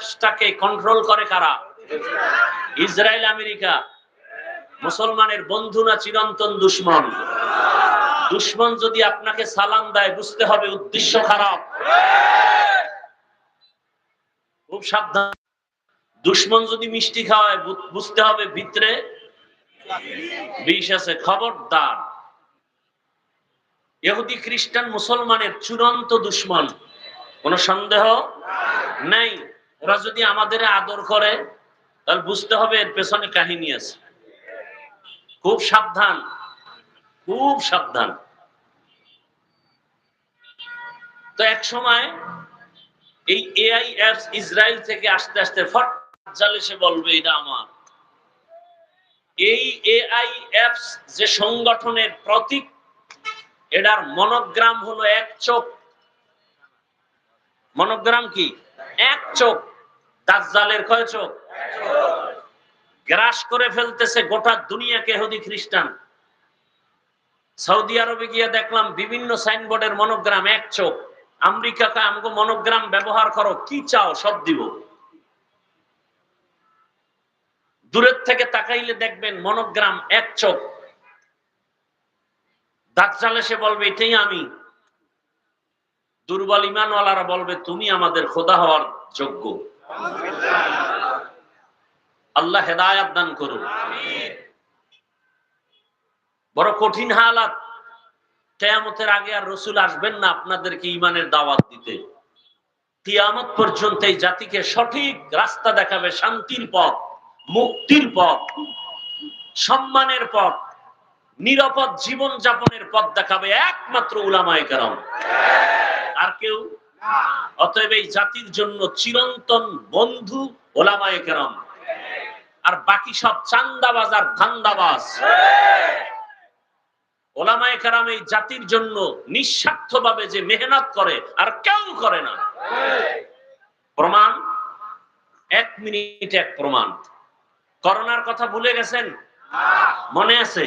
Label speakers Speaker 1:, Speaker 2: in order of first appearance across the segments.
Speaker 1: অ্যাপসটাকে control করে কারা? Israel, America. মুসলমানের বন্ধু না চিরন্তন দুশ্মন? দুশ্মন যদি আপনাকে সালাম দেয়, বুঝতে হবে উদ্দেশ্য খারাপ। খুব সাবধান। দুশ্মন যদি মিষ্টি খাওয়ায় বুঝতে হবে ভিতরে বিষ আছে। খবরদার। ইহুদি, খ্রিস্টান, মুসলমানের চূড়ান্ত দুশ্মন। কোন সন্দেহ? নাই। ওরা যদি আমাদের আদর করে, তাহলে বুঝতে হবে এর পেছনে কাহিনী আছে। খুব সাবধান খুব সাবধান। তো এক সময় এই এআই অ্যাপস ইসরায়েল থেকে আস্তে আস্তে ফট জালে সে বলবে, এটা আমার। এই এআই অ্যাপস যে সংগঠনের প্রতীক, এটার মনোগ্রাম হলো এক চোখ। মনোগ্রাম কি? এক চোখ। দাজ্জালের কয় চোখ গ্রাস করে ফেলতেছে গোটা দুনিয়াকে হদি খ্রিস্টান। সৌদি আরবে গিয়ে দেখলাম বিভিন্ন সাইনবোর্ডের মনোগ্রাম, এক চোখ। আমেরিকাকে আমাকে মনোগ্রাম ব্যবহার করো, কি চাও সব দিব। দূরের থেকে তাকাইলে দেখবেন মনোগ্রাম, এক চোখ। দাজ্জাল এসে বলবে, এটাই আমি। দুর্বল ইমানওয়ালারা বলবে, তুমি আমাদের খোদা হওয়ার যোগ্য। আল্লাহ হেদায়াত দান করুন। বড় কঠিন হালাত। কেয়ামতের আগে আর রসুল আসবেন না আপনাদেরকে ইমানের দাওয়াত দিতে। কিয়ামত পর্যন্ত এই জাতিকে সঠিক রাস্তা দেখাবে, শান্তির পথ, মুক্তির পথ, সম্মানের পথ, নিরাপদ জীবন যাপনের পথ দেখাবে একমাত্র উলামায়ে কারণ আর কেউ অতএব এই জাতির জন্য চিরন্তন বন্ধু ওলামায়ে কেরাম। আর বাকি সব চান্দাবাজ আর ধান্দাবাজ। ওলামায়ে কেরাম এই জাতির জন্য নিঃস্বার্থভাবে যে মেহনত করে, আর কেউ করে না। প্রমাণ? এক মিনিট এক প্রমাণ। করোনার কথা ভুলে গেছেন? মনে আছে?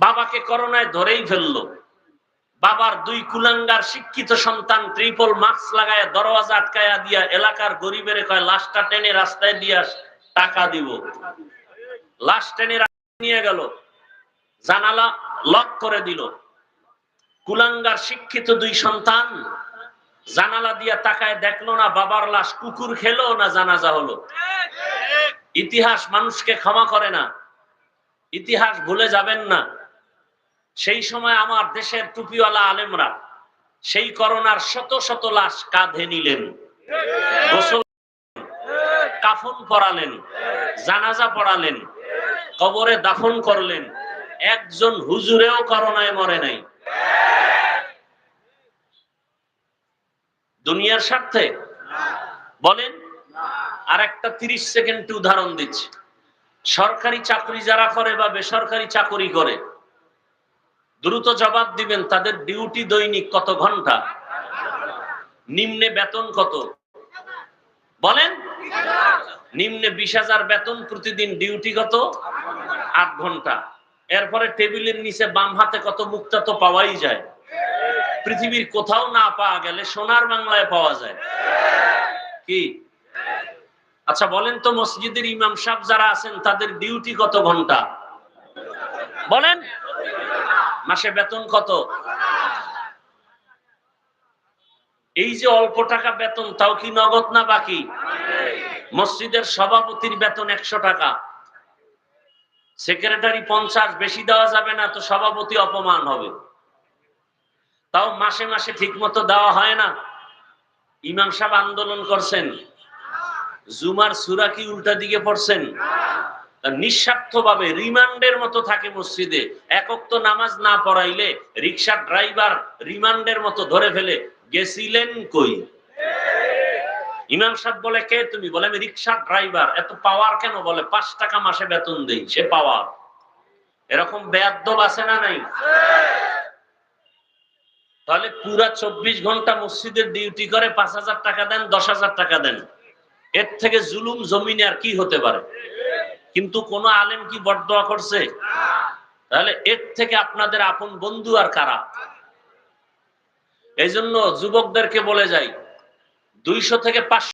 Speaker 1: বাবাকে করোনায় ধরেই ফেলল। বাবার দুই কুলাঙ্গার শিক্ষিত সন্তান ত্রিপল মাস্ক লাগায়, দরওয়াজা আটকায়া দিয়া এলাকার গরিবের কয়, লাশটা টেনে রাস্তায় দিয়া টাকা দিব। লাশ টেনে নিয়ে গেল, জানালা লক করে দিল। কুলাঙ্গার শিক্ষিত দুই সন্তান জানালা দিয়া তাকায় দেখল না বাবার লাশ কুকুর খেলো না জানাজা হলো। ইতিহাস মানুষকে ক্ষমা করে না, ইতিহাস ভুলে যাবেন না। সেই সময় আমার দেশের টুপিওয়ালা আলেমরা সেই করোনার শত শত লাশ কাঁধে নিলেন কাফন পরালেন, জানাজা পড়ালেন, কবরে দাফন করলেন, একজন হুজুরেও করোনায় মরে নাই। দুনিয়ার স্বার্থে বলেন আর একটা তিরিশ সেকেন্ড উদাহরণ দিচ্ছি। সরকারি চাকরি যারা করে বা বেসরকারি চাকরি করে দ্রুত জবাব দিবেন, তাদের ডিউটি দৈনিক কত ঘণ্টা? নিম্নে বেতন কত? বলেন? নিম্নে বিশ হাজার বেতন প্রতিদিন ডিউটি কত? আট ঘণ্টা। এরপরে টেবিলের নিচে বাম হাতে কত মুক্তা তো পাওয়াই যায়। পৃথিবীর কোথাও না পাওয়া গেলে সোনার বাংলায় পাওয়া যায়। কি? আচ্ছা বলেন তো মসজিদের ইমাম সাহেব যারা আছেন, তাদের ডিউটি কত ঘণ্টা? বলেন? মাসে বেতন কত? এই যে অল্প টাকা বেতন, তাও কি নগদ না বাকি? মসজিদের সভাপতির বেতন একশো টাকা। সেক্রেটারি পঞ্চাশ, বেশি দেওয়া যাবে না তো সভাপতি অপমান হবে। তাও মাসে মাসে ঠিক মতো দেওয়া হয় না। ইমাম সাহেব আন্দোলন করছেন। জুমার সুরা কি উল্টা দিকে পড়ছেন? নিঃস্বার্থ ভাবে রিমান্ডের মতো থাকে মসজিদে। একক তো নামাজ না পড়াইলে রিক্সা ড্রাইভার রিমান্ডের মতো ধরে ফেলে। গেছিলেন কই? ইমাম সাহেব বলে, কে তুমি? বলে, আমি রিক্সা ড্রাইভার। এত পাওয়ার কেন? বলে, পাঁচ টাকা মাসে বেতন দেই, সে পাওয়ার। এরকম বেয়াদ্দব আছে না নাই? তাহলে পুরা চব্বিশ ঘণ্টা মসজিদের ডিউটি করে, পাঁচ হাজার টাকা দেন, দশ হাজার টাকা দেন। এর থেকে জুলুম জমিনে আর কি হতে পারে? কিন্তু কোন আলেম কি বরদোয়া করছে? তাহলে এর থেকে আপনাদের আপন বন্ধু আর কারা? এই জন্য যুবকদেরকে বলে যাই, দুইশো থেকে পাঁচশো